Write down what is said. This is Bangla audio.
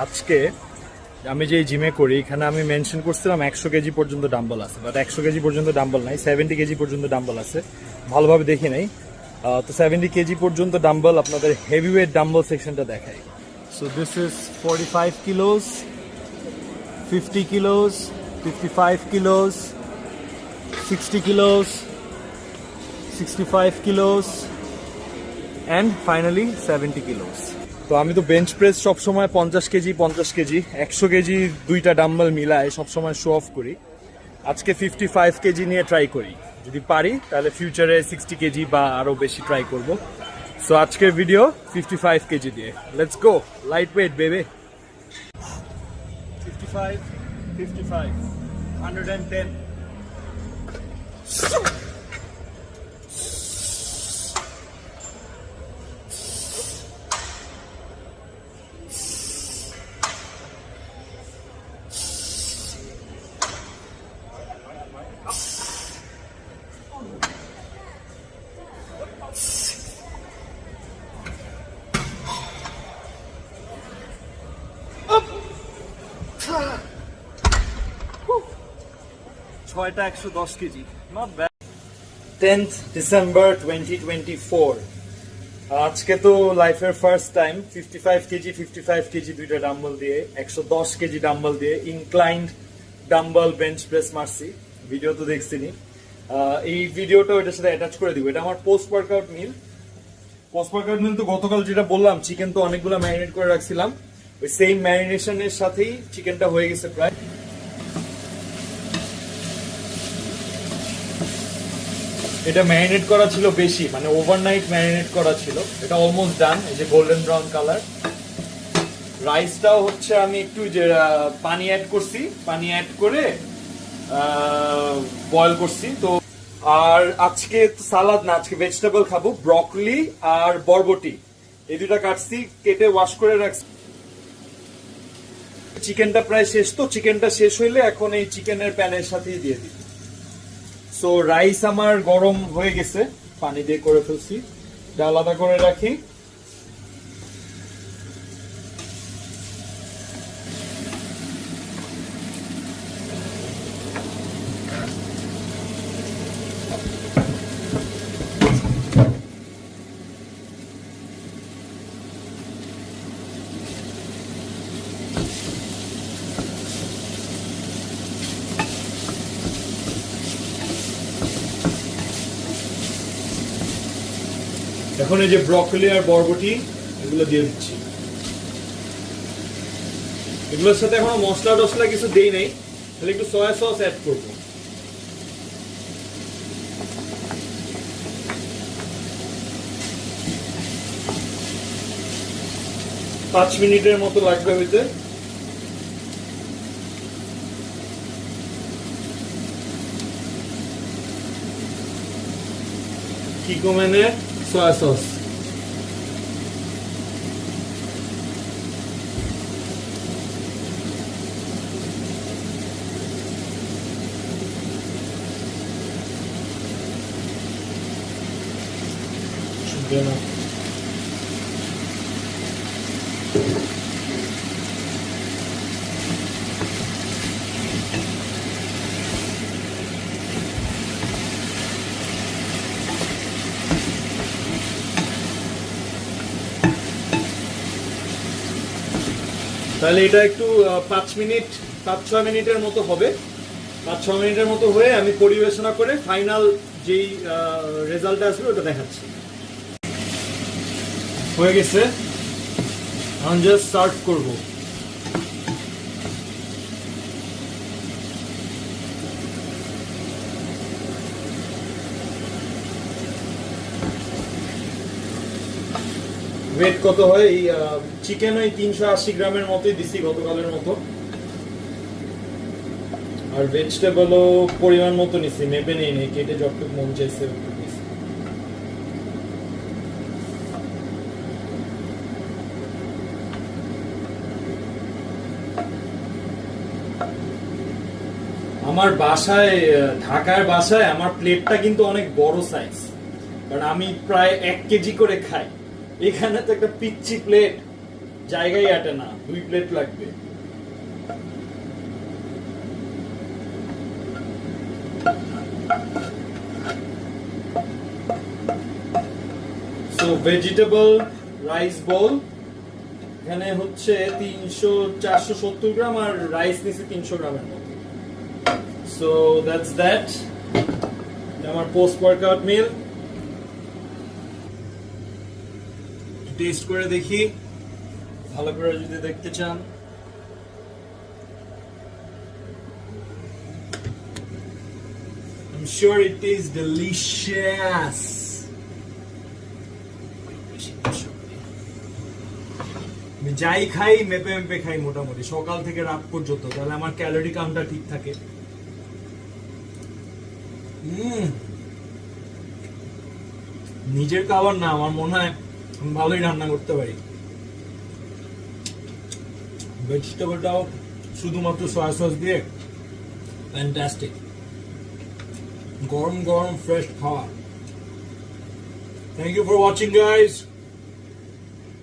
আজকে আমি যে জিমে করি, এখানে আমি মেনশন করছিলাম একশো কেজি পর্যন্ত ডাম্বল আছে বাট একশো কেজি পর্যন্ত ডাম্বল নাই সেভেন্টি কেজি পর্যন্ত ডাম্বল আছে। ভালোভাবে দেখি নাই। তো সেভেন্টি কেজি পর্যন্ত ডাম্বল আপনাদের হেভি ওয়েট ডাম্বল সেকশনটা দেখাই। So this is forty five kilos fifty kilos fifty five kilos sixty kilos sixty five kilos and finally seventy kilos তো আমি তো বেঞ্চ প্রেস সবসময় পঞ্চাশ কেজি পঞ্চাশ কেজি, একশো কেজি দুইটা ডাম্বল মিলায় সবসময় শো অফ করি। আজকে ফিফটি ফাইভ কেজি নিয়ে ট্রাই করি। যদি পারি, তাহলে ফিউচারে সিক্সটি কেজি বা আরও বেশি ট্রাই করব। সো আজকের ভিডিও ফিফটি ফাইভ কেজি দিয়ে। Let's go light weight baby fifty five fifty five hundred and ten ছয়টা একশো দশ KG. Not bad tenth December twenty twenty four আজকে তো লাইফের first time fifty five KG fifty five KG দুইটা ডাম্বল দিয়ে, একশো দশ কেজি ডাম্বল দিয়ে ইনক্লাইন্ড ডাম্বল বেঞ্চ প্রেস মারছি। ভিডিও তো দেখছিনি। এই ভিডিওটা ওইটার সাথে অ্যাটাচ করে দিব। এটা আমার post workout meal post workout meal তো গতকাল যেটা বললাম চিকেন তো অনেকগুলো ম্যারিনেট করে রাখছিলাম। ওই সেম ম্যারিনেশনের সাথেই চিকেনটা হয়ে গেছে প্রায়। এটা ম্যারিনেট করা ছিল বেশি মানে ওভারনাইট ম্যারিনেট করা ছিল। এটা অলমোস্ট ডান এই যে গোল্ডেন ব্রাউন কালার রাইসটাও হচ্ছে আমি একটু যে পানি অ্যাড করছি, পানি অ্যাড করে বয়েল করছি। তো আর আজকে সালাদ না, আজকে ভেজিটেবল খাব ব্রকলি আর বরবটি। এই দুটা কাটছি, কেটে ওয়াশ করে রাখছি। চিকেনটা প্রায় শেষ, তো চিকেনটা শেষ হইলে এখন এই চিকেনের প্যানের সাথেই দিয়ে দিই। সো রাইস আমার গরম হয়ে গেছে পানি দিয়ে করে ফেলছি। আলাদা করে রাখি। এখন এই যে ব্রকলি আর বরবটি, এগুলো দিয়ে দিচ্ছি। এগুলোর সাথে এখনও মশলা টসলা কিছু দেই নাই তাহলে একটু সয়া সস অ্যাড করব। পাঁচ মিনিটের মতো লাগবে হইতে। কি কমেনে সয়া সস Şurada তাহলে এটা একটু পাঁচ মিনিট, পাঁচ ছয় মিনিটের মতো হবে। পাঁচ ছ মিনিটের মতো হয়ে আমি পরিবেশনা করে ফাইনাল যেই রেজাল্ট আসবে ওটা দেখাচ্ছি। হয়ে গেছে। এখন জাস্ট সার্ভ করব। ওয়েট কত হয়? এই চিকেন ওই তিনশো আশি গ্রামের মতোই দিছি গতকালের মতো। আর ভেজিটেবলও পরিমাণ মতো নিছি মেপে নেই নেই, কেটে যতটুকু মন চাইছে আমার বাসায়, ঢাকার বাসায় আমার প্লেটটা কিন্তু অনেক বড় সাইজ কারণ আমি প্রায় এক কেজি করে খাই। এখানে তো একটা পিচ্ছি প্লেট জায়গায় আটে না, দুই প্লেট লাগবে। ভেজিটেবল রাইস বল এখানে হচ্ছে তিনশো, চারশো সত্তর গ্রাম আর রাইস নিচ্ছে তিনশো গ্রামের মতো। সো দ্যাটস দ্যাট আমার পোস্ট ওয়ার্কআউট মিল টেস্ট করে দেখি। ভালো করে যদি দেখতে চান। I'm sure it is delicious. আমি যাই খাই, মেপে মেপে খাই মোটামুটি। সকাল থেকে রাত পর্যন্ত। তাহলে আমার ক্যালোরি কাউন্টটা ঠিক থাকে। নিজের খাবার না, আমার মনে হয় ভালোই রান্না করতে পারি। ভেজিটেবলটাও শুধুমাত্র সয়া সস দিয়ে ফ্যান্টাস্টিক গরম গরম ফ্রেশ খাওয়া। Thank you for watching guys